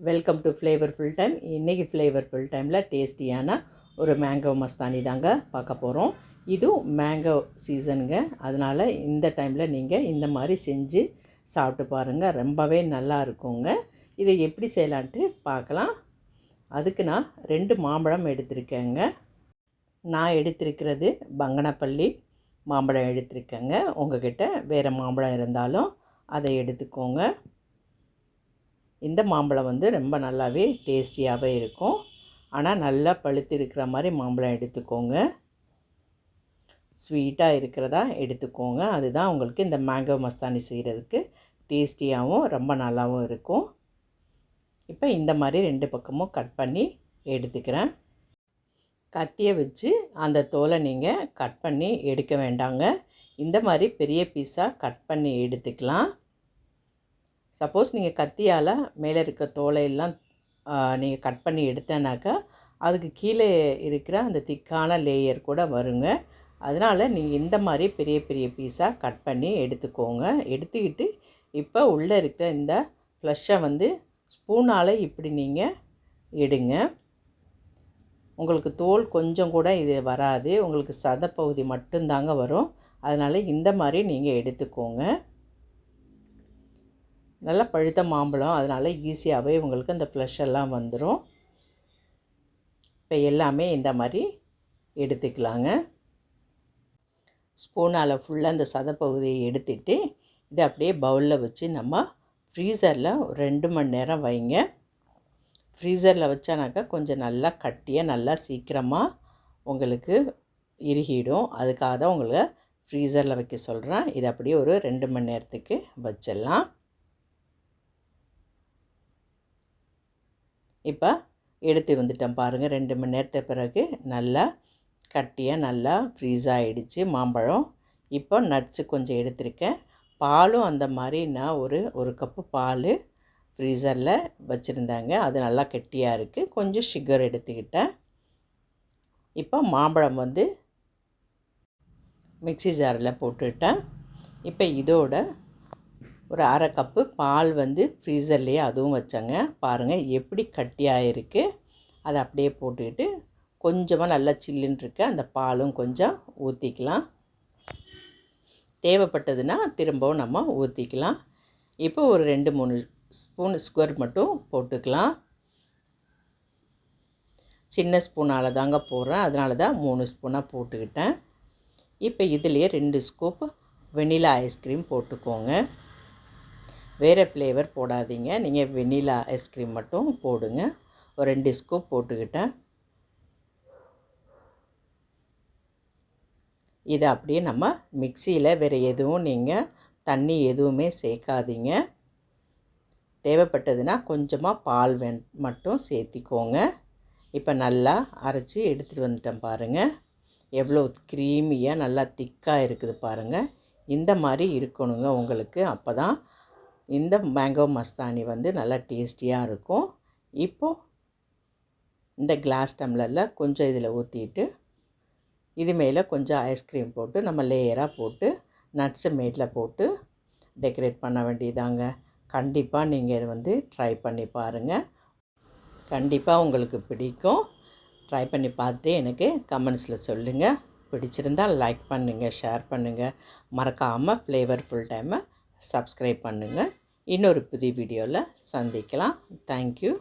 Welcome to flavourful time இன்றைக்கி flavourful டைமில் டேஸ்டியான ஒரு மேங்கோ மஸ்தானி தாங்க பார்க்க போகிறோம் இதுவும் மேங்கோ சீசனுங்க அதனால் இந்த டைமில் நீங்கள் இந்த மாதிரி செஞ்சு சாப்பிட்டு பாருங்கள் ரொம்பவே நல்லா இருக்குங்க. இதை எப்படி செய்யலான்ட்டு பார்க்கலாம். அதுக்கு நான் ரெண்டு மாம்பழம் எடுத்திருக்கேங்க. நான் எடுத்திருக்கிறது பங்கனப்பள்ளி மாம்பழம் எடுத்திருக்கேங்க. உங்கள்கிட்ட வேறு மாம்பழம் இருந்தாலும் அதை எடுத்துக்கோங்க. இந்த மாம்பழம் வந்து ரொம்ப நல்லாவே டேஸ்டியாகவே இருக்கும். ஆனால் நல்லா பழுத்து இருக்கிற மாதிரி மாம்பழம் எடுத்துக்கோங்க. ஸ்வீட்டாக இருக்கிறதா எடுத்துக்கோங்க. அதுதான் உங்களுக்கு இந்த மேங்கோ மஸ்தானி செய்கிறதுக்கு டேஸ்டியாகவும் ரொம்ப நல்லாவும் இருக்கும். இப்போ இந்த மாதிரி ரெண்டு பக்கமும் கட் பண்ணி எடுத்துக்கிறேன். கத்தியை வச்சு அந்த தோலை நீங்கள் கட் பண்ணி எடுக்க வேண்டாங்க. இந்த மாதிரி பெரிய பீஸாக கட் பண்ணி எடுத்துக்கலாம். சப்போஸ் நீங்கள் கத்தியால் மேலே இருக்க தோலையெல்லாம் நீங்கள் கட் பண்ணி எடுத்தேனாக்கா அதுக்கு கீழே இருக்கிற அந்த திக்கான லேயர் கூட வருங்க. அதனால் நீங்கள் இந்த மாதிரி பெரிய பெரிய பீஸாக கட் பண்ணி எடுத்துக்கோங்க. எடுத்துக்கிட்டு இப்போ உள்ளே இருக்கிற இந்த ஃப்ளஷை வந்து ஸ்பூனால் இப்படி நீங்கள் எடுங்க. உங்களுக்கு தோல் கொஞ்சம் கூட இது வராது. உங்களுக்கு சதப்பகுதி மட்டும்தாங்க வரும். அதனால் இந்த மாதிரி நீங்கள் எடுத்துக்கோங்க. நல்லா பழுத்த மாம்பழம் அதனால் ஈஸியாகவே உங்களுக்கு அந்த ஃப்ளஷ் எல்லாம் வந்துடும் இப்போ எல்லாமே இந்த மாதிரி எடுத்துக்கலாங்க. ஸ்பூனால் ஃபுல்லாக அந்த சதப்பகுதியை எடுத்துட்டு இதை அப்படியே பவுலில் வச்சு நம்ம ஃப்ரீசரில் ரெண்டு மணி நேரம் வைங்க. ஃப்ரீசரில் வச்சானாக்கா கொஞ்சம் நல்லா கட்டியாக நல்லா சீக்கிரமாக உங்களுக்கு இறுகிடும். அதுக்காக தான் உங்களை ஃப்ரீசரில் வைக்க சொல்கிறேன் இது அப்படியே ஒரு ரெண்டு மணி நேரத்துக்கு வச்சிடலாம். இப்போ எடுத்து வந்துட்டேன் பாருங்கள் ரெண்டு மணி நேரத்து பிறகு நல்லா கட்டியாக நல்லா ஃப்ரீஸ் ஆகிடுச்சு மாம்பழம். இப்போ நட்ஸு கொஞ்சம் எடுத்திருக்கேன். பாலும் அந்த மாதிரி நான் ஒரு ஒரு கப்பு பால் ஃப்ரீசரில் வச்சுருந்தாங்க. அது நல்லா கெட்டியாக இருக்குது கொஞ்சம் சுகர் எடுத்துக்கிட்டேன். இப்போ மாம்பழம் வந்து மிக்சி ஜாரில் போட்டுவிட்டேன் இப்போ இதோட ஒரு அரை கப்பு பால் வந்து ஃப்ரீசர்லேயே அதுவும் வச்சேங்க. பாருங்கள் எப்படி கட்டியாக இருக்குது அதை அப்படியே போட்டுக்கிட்டு கொஞ்சமாக நல்லா சில்லுன்னு இருக்கு அந்த பாலும் கொஞ்சம் ஊற்றிக்கலாம் தேவைப்பட்டதுன்னா திரும்பவும் நம்ம ஊற்றிக்கலாம் இப்போ ஒரு ரெண்டு மூணு ஸ்பூன் சுகர் மட்டும் போட்டுக்கலாம். சின்ன ஸ்பூனால் தாங்க போடுறேன். அதனால தான் மூணு ஸ்பூனாக போட்டுக்கிட்டேன். இப்போ இதுலேயே ரெண்டு ஸ்கூப் வெனிலா ஐஸ்கிரீம் போட்டுக்கோங்க. வேறு ஃப்ளேவர் போடாதீங்க. நீங்கள் வெனிலா ஐஸ்கிரீம் மட்டும் போடுங்க. ஒரு ரெண்டு ஸ்கூப் போட்டுக்கிட்டேன். இதை அப்படியே நம்ம மிக்சியில் வேறு எதுவும் நீங்கள் தண்ணி எதுவுமே சேர்க்காதீங்க. தேவைப்பட்டதுன்னா கொஞ்சமாக பால் வெண் மட்டும் சேர்த்திக்கோங்க. இப்போ நல்லா அரைச்சி எடுத்துகிட்டு வந்துட்டேன் பாருங்கள் எவ்வளோ க்ரீமியாக நல்லா திக்காக இருக்குது பாருங்கள் இந்த மாதிரி இருக்கணுங்க உங்களுக்கு. அப்போ தான் இந்த மேங்கோ மஸ்தானி வந்து நல்லா டேஸ்டியாக இருக்கும். இப்போது இந்த கிளாஸ் டம்ளரில் கொஞ்சம் இதில் ஊற்றிட்டு இது மேலே கொஞ்சம் ஐஸ்கிரீம் போட்டு நம்ம லேயராக போட்டு நட்ஸு மேட்டில் போட்டு டெக்கரேட் பண்ண வேண்டியதாங்க. கண்டிப்பாக நீங்கள் இதை வந்து ட்ரை பண்ணி பாருங்கள் கண்டிப்பாக உங்களுக்கு பிடிக்கும். ட்ரை பண்ணி பார்த்துட்டு எனக்கு கமெண்ட்ஸில் சொல்லுங்கள் பிடிச்சிருந்தால் லைக் பண்ணுங்கள் ஷேர் பண்ணுங்கள் மறக்காமல் ஃப்ளேவர்ஃபுல் டைமை சப்ஸ்கிரைப் பண்ணுங்கள் இன்னொரு புதிய வீடியோவில் சந்திக்கலாம். தேங்க்யூ